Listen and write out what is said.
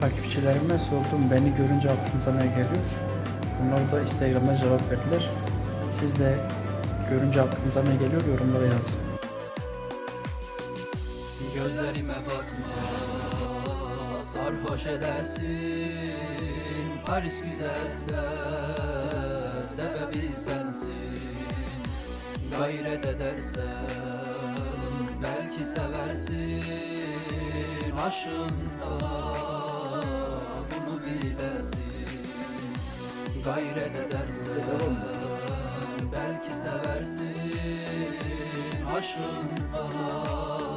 Takipçilerime sordum beni görünce aklınıza ne geliyor? Bunlar da Instagram'da cevap verdiler. Siz de görünce aklınıza ne geliyor yorumlara yazın. Gözlerime bakma Sarhoş edersin Paris güzelse Sebebi sensin Gayret edersen Belki seversin Aşımsa Gayret edersen Belki seversin Aşım sana